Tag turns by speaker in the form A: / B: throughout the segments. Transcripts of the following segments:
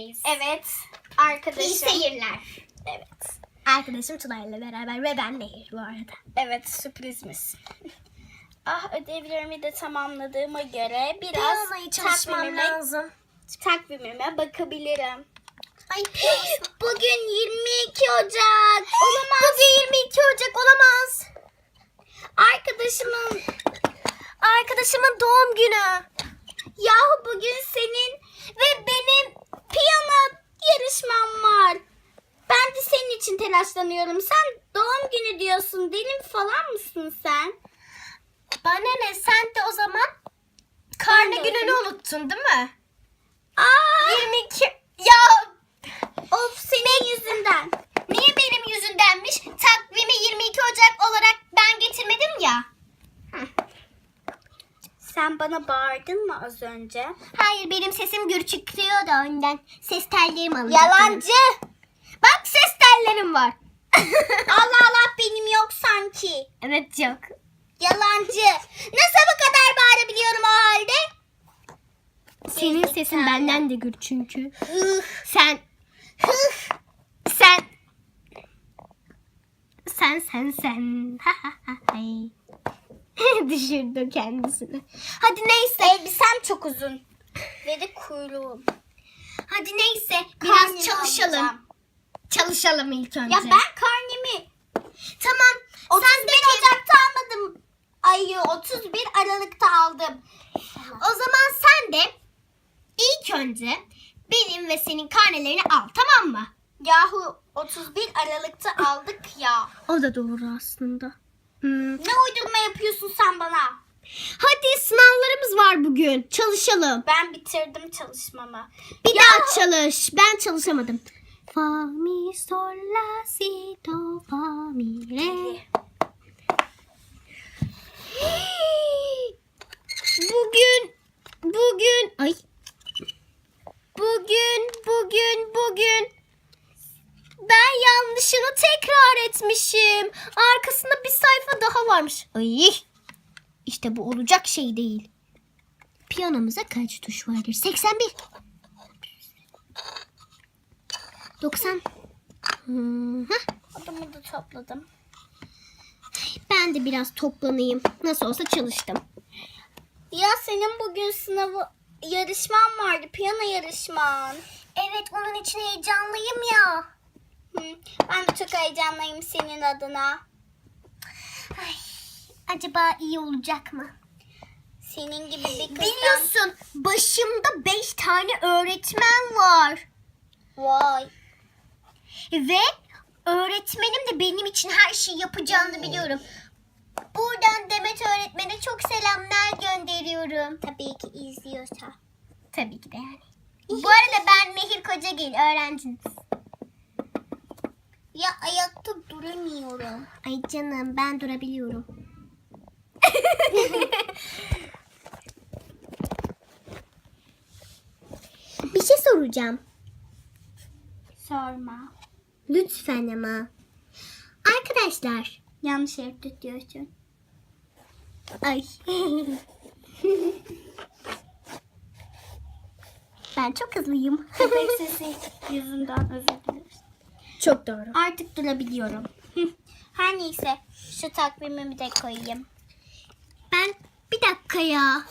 A: gideceğiz.
B: Evet.
A: İyi
B: Arkadaşım.
A: seyirler.
B: Evet.
A: Arkadaşım Tuna ile beraber ve ben Nehir bu arada.
B: Evet sürprizimiz. ah ödevlerimi de tamamladığıma göre biraz
A: Piyanoyu çalışmam
B: takvimime,
A: lazım.
B: takvimime bakabilirim.
A: Ay piyano.
B: Bugün 22 Ocak. Olamaz.
A: Bugün 22 Ocak olamaz.
B: Arkadaşımın
A: Arkadaşımın doğum günü.
B: yahu bugün senin ve benim yarışmam var. Ben de senin için telaşlanıyorum. Sen doğum günü diyorsun. Deli falan mısın sen?
A: Bana ne sen de o zaman karne
B: Ben
A: gününü unuttun değil mi?
B: Aa,
A: 22 ya
B: of senin yüzünden.
A: niye benim yüzündenmiş? Takvimi 22 Ocak olarak ben getirmedim ya.
B: Sen bana bağırdın mı az önce?
A: Hayır benim sesim gür çıkıyor da ondan. Ses tellerim alındı.
B: Yalancı.
A: Bak ses tellerim var.
B: Allah Allah benim yok sanki.
A: evet yok.
B: Yalancı. Nasıl bu kadar bağırabiliyorum o halde?
A: Senin sesin benden de gür çünkü. Sen sen sen sen sen. Ha ha ha. Düşürdü kendisini. Hadi neyse.
B: Elbisem çok uzun. Ve de kuyruğum.
A: Hadi neyse. Biraz
B: Karnemi
A: çalışalım.
B: alacağım.
A: Çalışalım ilk önce.
B: Ya ben karnemi
A: Tamam.
B: 31
A: Sen de
B: Ocak'ta almadım. Ayı 31 Aralık'ta aldım.
A: O zaman sen de ilk önce benim ve senin karnelerini al tamam mı?
B: Yahu 31 Aralık'ta aldık ya.
A: O da doğru aslında. Hmm.
B: Ne uydurma yapıyorsun sen bana?
A: Hadi sınavlarımız var bugün. Çalışalım.
B: Ben bitirdim çalışmamı.
A: Bir daha çalış. Ben çalışamadım. Fa mi sol la si do fa mi re. Bugün bugün ay bugün bugün bugün ben yanlışını tekrar etmişim. Arkasında bir sayfa daha varmış. Ay işte bu olacak şey değil. Piyanomuza kaç tuş vardır? 81. 90. Hı hı.
B: Adımı da topladım.
A: Ben de biraz toplanayım. Nasıl olsa çalıştım.
B: Ya senin bugün sınavı yarışman vardı. Piyano yarışman.
A: Evet onun için heyecanlıyım ya.
B: Ben de çok heyecanlıyım senin adına.
A: Ay, acaba iyi olacak mı?
B: Senin gibi bir kızdan.
A: Biliyorsun başımda 5 tane öğretmen var.
B: Vay.
A: Ve öğretmenim de benim için her şeyi yapacağını biliyorum. Buradan Demet öğretmene çok selamlar gönderiyorum.
B: Tabii ki izliyorsa.
A: Tabii ki de yani. Bu arada ben Mehir Kocagil öğrenciniz.
B: Ya ayakta duramıyorum.
A: Ay canım ben durabiliyorum. Bir şey soracağım.
B: Sorma.
A: Lütfen ama. Arkadaşlar.
B: Yanlış yere tutuyorsun.
A: Ay. ben çok hızlıyım.
B: Köpek sesi yüzünden özür dileriz.
A: Çok doğru.
B: Artık durabiliyorum. Her neyse şu takvimimi de koyayım.
A: Ben bir dakika ya.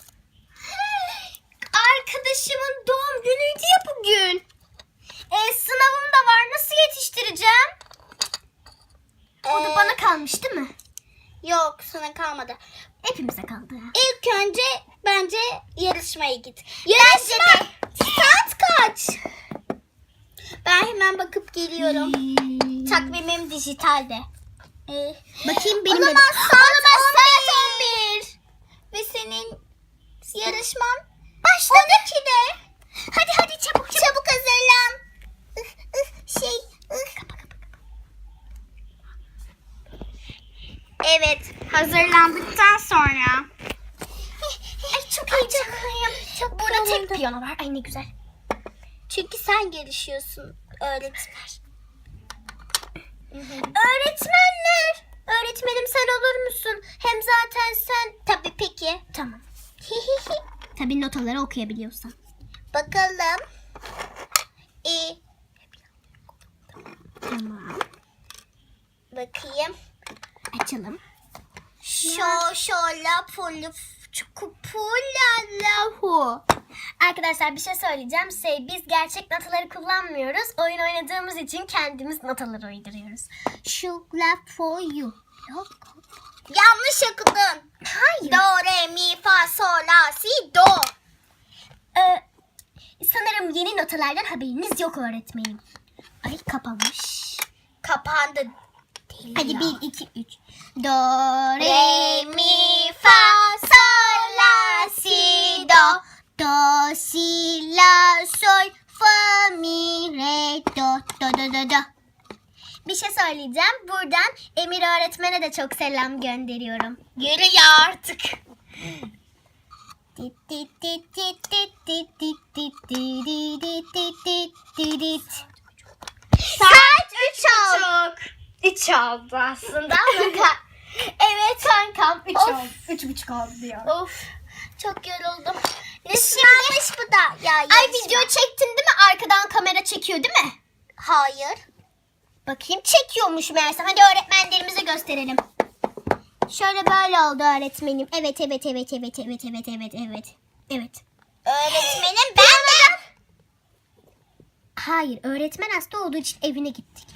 A: Arkadaşımın doğum günüydü ya bugün. E, sınavım da var. Nasıl yetiştireceğim? O da
B: Ee,
A: bana kalmış değil mi?
B: Yok sana kalmadı.
A: Hepimize kaldı.
B: İlk önce bence yarışmaya git. Yarışma! Saat kaç? Ben hemen bakıp geliyorum. Takvimim dijitalde. Ee,
A: Bakayım benim
B: Olamaz,
A: de.
B: saat
A: Olamaz,
B: 11.
A: saat 11.
B: Ve senin yarışman
A: Başladı.
B: 12'de.
A: Hadi hadi çabuk çabuk.
B: Çabuk hazırlan. Ih, ih, şey. ih. Evet, hazırlandıktan sonra.
A: Ay çok heyecanlıyım. Çok Burada tek piyano var. Ay ne güzel.
B: Çünkü sen gelişiyorsun öğretmen.
A: Öğretmenler! Öğretmenim sen olur musun? Hem zaten sen...
B: Tabii peki.
A: Tamam. Tabii notaları okuyabiliyorsan.
B: Bakalım. Ee, Tamam. bakayım. Açalım.
A: Şo şo la pulu çukupula lahu.
B: Arkadaşlar bir şey söyleyeceğim. Şey, biz gerçek notaları kullanmıyoruz. Oyun oynadığımız için kendimiz notaları uyduruyoruz.
A: La for you. Yok.
B: Yanlış okudun.
A: Hayır.
B: Do, re, mi, fa, sol, la, si, do.
A: Ee, sanırım yeni notalardan haberiniz yok öğretmenim. Ay kapanmış.
B: Kapandı.
A: Hadi bir, iki, üç. Do,
B: Re, mi, fa, sol do,
A: si, la, sol, fa, mi, re, do, do, do, do, do.
B: Bir şey söyleyeceğim. Buradan Emir öğretmene de çok selam gönderiyorum.
A: Yürü ya artık.
B: Saat 3 oldu.
C: 3 oldu aslında
B: evet kankam 3 oldu.
C: 3.5 oldu ya.
B: Of çok yoruldum. Sınavmış bu da? Ya,
A: Ay
B: yarışma.
A: video çektin değil mi? Arkadan kamera çekiyor değil mi?
B: Hayır.
A: Bakayım çekiyormuş meğerse. Hadi öğretmenlerimize gösterelim. Şöyle böyle oldu öğretmenim. Evet evet evet evet evet evet evet evet. Evet.
B: Öğretmenim ben de.
A: Hayır öğretmen hasta olduğu için evine gittik.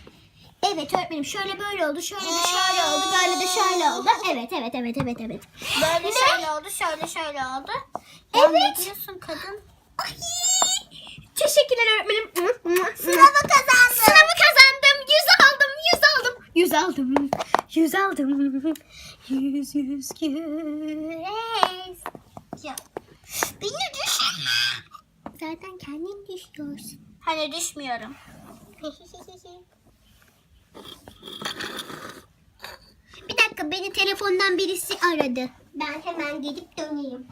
A: Evet öğretmenim şöyle böyle oldu. Şöyle de şöyle oldu. Böyle de şöyle oldu. Evet evet evet evet evet.
B: Böyle şöyle oldu, şöyle şöyle oldu.
A: Evet.
B: Diyorsun kadın?
A: Ay, teşekkürler öğretmenim.
B: Sınavı kazandım.
A: Sınavı kazandım. Yüz aldım. Yüz aldım. Yüz aldım. Yüz aldım. Yüz yüz yüz.
B: Ya. Beni düşürme.
A: Zaten kendin düşüyorsun.
B: Hani düşmüyorum.
A: Bir dakika beni telefondan birisi aradı. Ben hemen gidip döneyim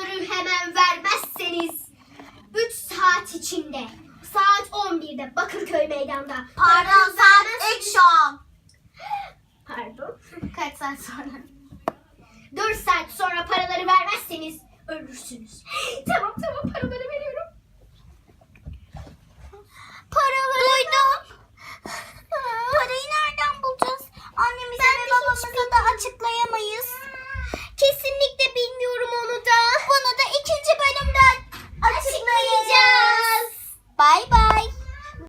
A: kararı hemen vermezseniz 3 saat içinde saat 11'de Bakırköy meydanda.
B: Pardon saat 3 şu an.
A: Pardon.
B: Kaç saat sonra?
A: 4 saat sonra paraları vermezseniz ölürsünüz. tamam tamam paraları veriyorum. Paraları Duydum.